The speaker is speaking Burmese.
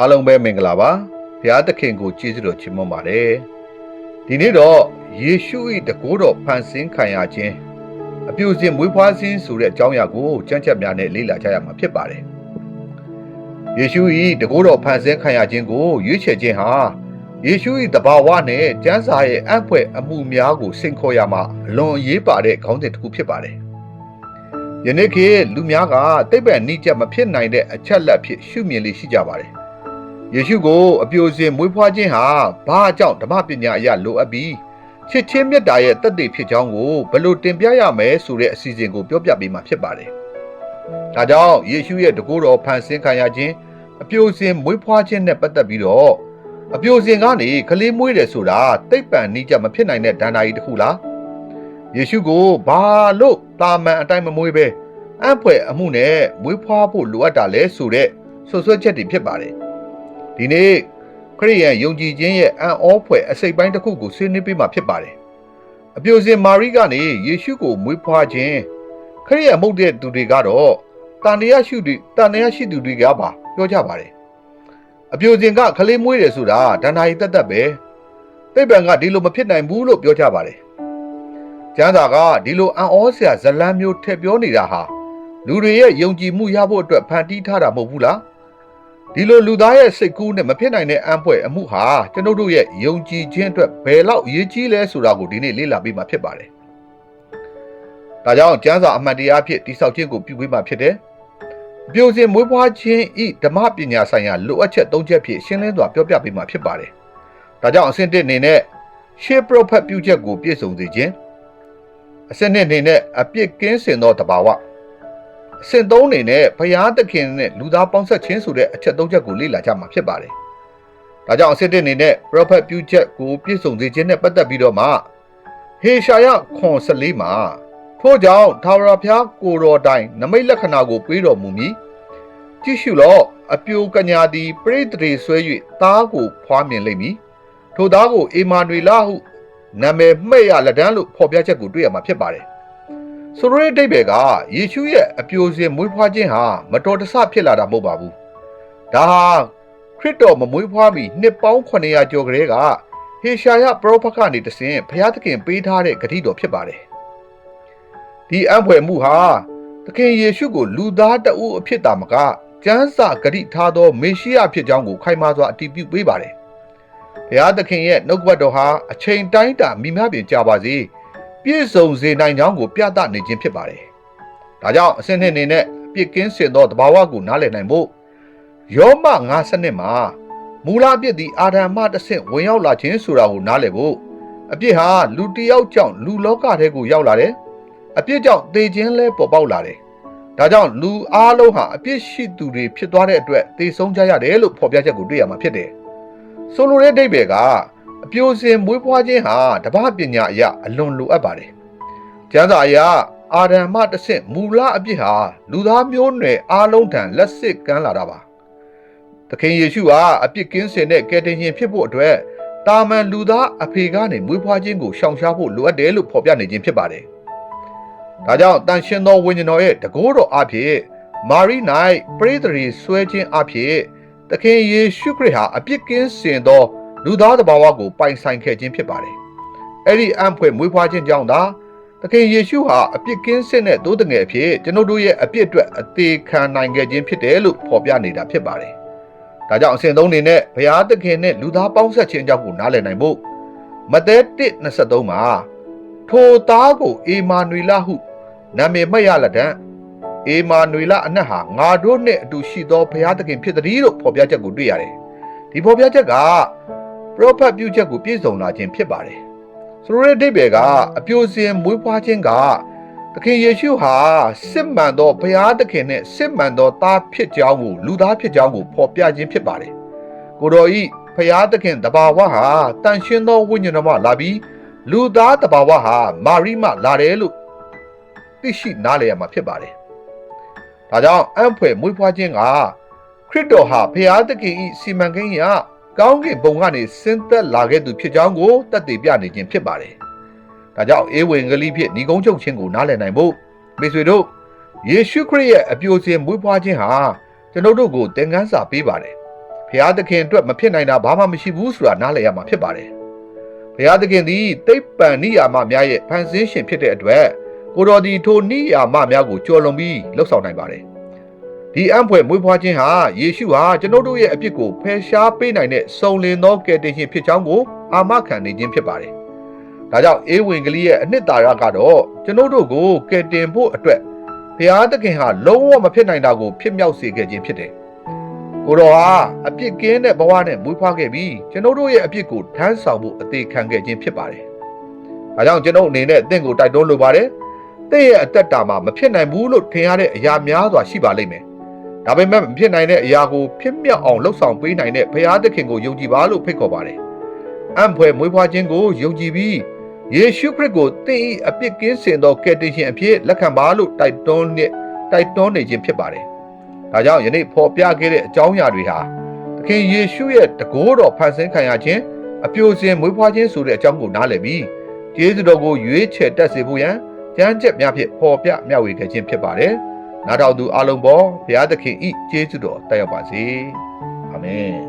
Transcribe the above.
အားလုံးပဲမင်္ဂလာပါဘုရားသခင်ကိုကျေးဇူးတော်ချီးမွမ်းပါတယ်ဒီနေ့တော့ယေရှု၏တကိုးတော်ဖန်ဆင်းခံရခြင်းအပြုစင်မွေးဖွားခြင်းဆိုတဲ့အကြောင်းအရာကိုကြံ့ချက်များနဲ့လေ့လာကြရမှာဖြစ်ပါတယ်ယေရှု၏တကိုးတော်ဖန်ဆင်းခံရခြင်းကိုရွေးချယ်ခြင်းဟာယေရှု၏တဘာဝနဲ့ကျမ်းစာရဲ့အဖွဲ့အမှုများကိုစိန်ခေါ်ရမှာအလွန်အရေးပါတဲ့ခေါင်းစဉ်တစ်ခုဖြစ်ပါတယ်ယနေ့ခေတ်လူများကတိတ်ပံနိကျမဖြစ်နိုင်တဲ့အချက်လက်ဖြစ်ရှုမြင်လေးရှိကြပါတယ် ယေရှုကိုအပြိုစင်မွေးဖွားခြင်းဟာဘာအကြောင်းဓမ္မပညာအရလိုအပ်ပြီးချစ်ချင်းမြတ်တာရဲ့တသက်ဖြစ်ကြောင်းကိုဘယ်လိုတင်ပြရမယ်ဆိုတဲ့အစီအစဉ်ကိုပြောပြပေးမှာဖြစ်ပါတယ်။ဒါကြောင့်ယေရှုရဲ့တကူတော်ဖန်ဆင်းခံရခြင်းအပြိုစင်မွေးဖွားခြင်းနဲ့ပတ်သက်ပြီးတော့အပြိုစင်ကနေကလေးမွေးတယ်ဆိုတာတိတ်ပံနိကျမဖြစ်နိုင်တဲ့ဒဏ္ဍာရီတစ်ခုလား။ယေရှုကိုဘာလို့တာမန်အတိုင်းမမွေးပဲအံ့ဖွယ်အမှုနဲ့မွေးဖွားဖို့လိုအပ်တာလဲဆိုတဲ့ဆွဆွချက်တွေဖြစ်ပါတယ်။ ဒီနေ့ခရိယန်ယုံကြည်ခြင်းရဲ့အံ့ဩဖွယ်အစိတ်ပိုင်းတစ်ခုကိုဆွေးနွေးပေးမှာဖြစ်ပါတယ်။အပြိုစင်မာရိကနေယေရှုကိုမွေးဖွားခြင်းခရိယန်မဟုတ်တဲ့သူတွေကတော့တန်တရားရှိသူတန်တရားရှိသူတွေကပါပြောကြပါတယ်။အပြိုစင်ကခလေးမွေးတယ်ဆိုတာဒန္နာရီတက်တက်ပဲ။တိတ်ပံကဒီလိုမဖြစ်နိုင်ဘူးလို့ပြောကြပါတယ်။ကျမ်းစာကဒီလိုအံ့ဩစရာဇလံမျိုးထည့်ပြောနေတာဟာလူတွေရဲ့ယုံကြည်မှုရဖို့အတွက်ဖန်တီးထားတာမဟုတ်ဘူးလား ဒီလိုလူသားရဲ့စိတ်ကူးနဲ့မဖြစ်နိုင်တဲ့အံပွဲအမှုဟာကျွန်ုပ်တို့ရဲ့ယုံကြည်ခြင်းအတွက်ဘယ်လောက်အရေးကြီးလဲဆိုတာကိုဒီနေ့လေ့လာပြီးမှဖြစ်ပါတယ်ဒါကြောင့်ကျမ်းစာအမှန်တရားဖြစ်တိဆောက်ခြင်းကိုပြုပေးမှဖြစ်တယ်ပြိုစင်မွေးဖွားခြင်းဤဓမ္မပညာဆိုင်ရာလိုအပ်ချက်၃ချက်ဖြင့်ရှင်းလင်းစွာပြောပြပေးမှဖြစ်ပါတယ်ဒါကြောင့်အဆင့်တစ်အနေနဲ့ရှေးပရိုဖက်ပြုချက်ကိုပြည့်စုံစေခြင်းအဆင့်နှစ်အနေနဲ့အပြစ်ကင်းစင်သောတဘာဝ အဆင့်သုံးအနေနဲ့ဘုရားသခင်နဲ့လူသားပေါင်းဆက်ခြင်းဆိုတဲ့အချက်သုံးချက်ကိုလေ့လာကြမှာဖြစ်ပါတယ်။ဒါကြောင့်အဆင့်တစ်အနေနဲ့ prophet ပြုချက်ကိုပြည့်စုံစေခြင်းနဲ့ပတ်သက်ပြီးတော့မှဟေရှာယခွန်14မှာထို့ကြောင့်သာဝရဘုရားကိုတော်တိုင်နမိတ်လက္ခဏာကိုပေးတော်မူမည်။ကြည့်ရှုလော့အပြိုကညာသည်ပရိသေဆွဲ၍သားကိုဖွားမြင်လိမ့်မည်။ထိုသားကိုအေမာနွေလာဟုနာမည်မှဲ့ရလက်တန်းလို့ဖော်ပြချက်ကိုတွေ့ရမှာဖြစ်ပါတယ်။ ဆိုလိုတဲ့အဓိပ္ပာယ်ကယေရှုရဲ့အပြိုစင်မွေးဖွားခြင်းဟာမတော်တဆဖြစ်လာတာမဟုတ်ပါဘူး။ဒါဟာခရစ်တော်မမွေးဖွားမီနှစ်ပေါင်း900ကျော်ကလေးကဟေရှာယပရောဖက်ကနေတဆင့်ဘုရားသခင်ပေးထားတဲ့ဂတိတော်ဖြစ်ပါတယ်။ဒီအံဖွယ်မှုဟာသခင်ယေရှုကိုလူသားတဦးအဖြစ်တာမကကျမ်းစာဂတိထားသောမေရှိယဖြစ်ကြောင်းကိုခိုင်မာစွာအတည်ပြုပေးပါတယ်။ဘုရားသခင်ရဲ့နှုတ်ကပတ်တော်ဟာအချိန်တိုင်းတာမိမပြင်ကြပါစေ။ ပြည့်စုံစေနိုင်ကြောင်းကိုပြသနေခြင်းဖြစ်ပါတယ်။ဒါကြောင့်အစင်းနှစ်အနေနဲ့ပြစ်ကင်းစင်သောတဘာဝကိုနားလည်နိုင်ဖို့ယောမ9စနစ်မှာမူလအပြစ်သည်အာဒံမှတဆင့်ဝင်ရောက်လာခြင်းဆိုတာကိုနားလည်ဖို့အပြစ်ဟာလူတစ်ယောက်ကြောင့်လူလောကထဲကိုရောက်လာတယ်။အပြစ်ကြောင့်သေခြင်းလဲပေါ်ပေါက်လာတယ်။ဒါကြောင့်လူအားလုံးဟာအပြစ်ရှိသူတွေဖြစ်သွားတဲ့အတွက်သေဆုံးကြရတယ်လို့ဖော်ပြချက်ကိုတွေ့ရမှာဖြစ်တယ်။ဆိုလိုတဲ့အဓိပ္ပာယ်က အပြိုစင်မွေးဖွားခြင်းဟာတပတ်ပညာအရအလွန်လိုအပ်ပါတယ်။ကျမ်းစာအရအာဒံမှတဆင့်မူလအပြစ်ဟာလူသားမျိုးနွယ်အားလုံးထံလက်စစ်ကမ်းလာတာပါ။သခင်ယေရှုဟာအပြစ်ကင်းစင်တဲ့ကယ်တင်ရှင်ဖြစ်ဖို့အတွက်တာမန်လူသားအဖေကနေမွေးဖွားခြင်းကိုရှောင်ရှားဖို့လိုအပ်တယ်လို့ဖော်ပြနေခြင်းဖြစ်ပါတယ်။ဒါကြောင့်တန်ရှင်သောဝိညာဉ်တော်ရဲ့တကိုးတော်အဖြစ်မာရိနိုင်ပရိသရီဆွဲခြင်းအဖြစ်သခင်ယေရှုခရစ်ဟာအပြစ်ကင်းစင်သော လူသားတဘာဝကိုပိုင်ဆိုင်ခဲ့ခြင်းဖြစ်ပါတယ်။အဲ့ဒီအံ့ဖွယ်မွေးဖွားခြင်းကြောင့်သာသခင်ယေရှုဟာအပြစ်ကင်းစစ်တဲ့သိုးတငယ်အဖြစ်ကျွန်ုပ်တို့ရဲ့အပြစ်အတွက်အသေးခံနိုင်ခဲ့ခြင်းဖြစ်တယ်လို့ဖော်ပြနေတာဖြစ်ပါတယ်။ဒါကြောင့်အစဉ်သုံးနေနဲ့ဘုရားသခင်နဲ့လူသားပေါင်းဆက်ခြင်းအကြောင်းကိုနားလည်နိုင်ဖို့မဿဲ1:23မှာထိုသားကိုအေမာနွေလဟုနာမည်မှတ်ရလက်တံအေမာနွေလအနက်ဟာငါတို့နဲ့အတူရှိသောဘုရားသခင်ဖြစ်သည်လို့ဖော်ပြချက်ကိုတွေ့ရတယ်။ဒီဖော်ပြချက်က ပရောဖက်ပြုချက်ကိုပြည့်စုံလာခြင်းဖြစ်ပါတယ်။ဆိုလိုတဲ့အဓိပ္ပာယ်ကအပြိုစင်မွေးဖွားခြင်းကသခင်ယေရှုဟာစစ်မှန်သောဘုရားသခင်နဲ့စစ်မှန်သောသားဖြစ်ကြောင်းကိုလူသားဖြစ်ကြောင်းကိုဖော်ပြခြင်းဖြစ်ပါတယ်။ကိုတော်ဤဘုရားသခင်တဘာဝဟာတန်ရှင်းသောဝိညာဉ်တော်မှလာပြီးလူသားတဘာဝဟာမာရိမှလာတယ်လို့သိရှိနားလည်ရမှာဖြစ်ပါတယ်။ဒါကြောင့်အံ့ဖွယ်မွေးဖွားခြင်းကခရစ်တော်ဟာဘုရားသခင်ဤစီမံကိန်းရာ ကောင်းကင်ဘုံကနေဆင်းသက်လာခဲ့သူဖြစ်ကြောင်းကိုတက်တည်ပြနေခြင်းဖြစ်ပါတယ်။ဒါကြောင့်အေဝံဂေလိဖြစ်ဏီကုန်းချုပ်ခြင်းကိုနားလည်နိုင်ဖို့မိတ်ဆွေတို့ယေရှုခရစ်ရဲ့အပြိုစင်မွေးဖွားခြင်းဟာကျွန်ုပ်တို့ကိုသင်ခန်းစာပေးပါတယ်ဘုရားသခင်အတွက်မဖြစ်နိုင်တာဘာမှမရှိဘူးဆိုတာနားလည်ရမှာဖြစ်ပါတယ်ဘုရားသခင်သည်တိတ်ပံနိယာမများရဲ့ဖန်ဆင်းရှင်ဖြစ်တဲ့အတွက်ကိုတော်ဒီထိုနိယာမများကိုကြော်လွန်ပြီးလှုပ်ဆောင်နိုင်ပါတယ် ဒီအံ့ဖွယ်မွေးဖွားခြင်းဟာယေရှုဟာကျွန်ုပ်တို့ရဲ့အပြစ်ကိုဖယ်ရှားပေးနိုင်တဲ့စုံလင်သောကယ်တင်ရှင်ဖြစ်ကြောင်းကိုအာမခံနေခြင်းဖြစ်ပါတယ်ဒါကြောင့်အေဝံဂေလိရဲ့အနှစ်သာရကတော့ကျွန်ုပ်တို့ကိုကယ်တင်ဖို့အတွက်ဘုရားသခင်ဟာလုံးဝမဖြစ်နိုင်တာကိုဖြစ်မြောက်စေခဲ့ခြင်းဖြစ်တယ်ကိုတော်ဟာအပြစ်ကင်းတဲ့ဘဝနဲ့မွေးဖွားခဲ့ပြီးကျွန်ုပ်တို့ရဲ့အပြစ်ကိုထမ်းဆောင်ဖို့အသေးခံခဲ့ခြင်းဖြစ်ပါတယ်။ဒါကြောင့်ကျွန်ုပ်အနေနဲ့အသင်ကိုတိုက်တွန်းလိုပါတယ်။သင်ရဲ့အသက်တာမှာမဖြစ်နိုင်ဘူးလို့ထင်ရတဲ့အရာများစွာရှိပါလိမ့်မယ်။ ဒါပေမဲ့မဖြစ်နိုင်တဲ့အရာကိုဖြစ်မြောက်အောင်လှုပ်ဆောင်ပေးနိုင်တဲ့ဘုရားသခင်ကိုယုံကြည်ပါလို့ဖိတ်ခေါ်ပါတယ်။အံ့ဖွယ်မွေးဖွားခြင်းကိုယုံကြည်ပြီးယေရှုခရစ်ကိုသင်၏အပြစ်ကင်းစင်သောကယ်တင်ရှင်အဖြစ်လက်ခံပါလို့တိုက်တွန်းနဲ့တိုက်တွန်းနေခြင်းဖြစ်ပါတယ်။ဒါကြောင့်ယနေ့ဖော်ပြခဲ့တဲ့အကြောင်းအရာတွေဟာသခင်ယေရှုရဲ့တကိုးတော်ဖန်ဆင်းခံရခြင်းအပြိုစင်မွေးဖွားခြင်းဆိုတဲ့အကြောင်းကိုနားလည်ပြီးကျေးဇူးတော်ကိုရွေးချယ်တတ်စေဖို့ရန်ကြမ်းကြက်များဖြင့်ဖော်ပြမျှဝေခဲ့ခြင်းဖြစ်ပါတယ်။ နားတော်သူအလုံးပေါ်ဘုရားသခင်ဤကျေးဇူးတော်တက်ရောက်ပါစေ။အာမင်။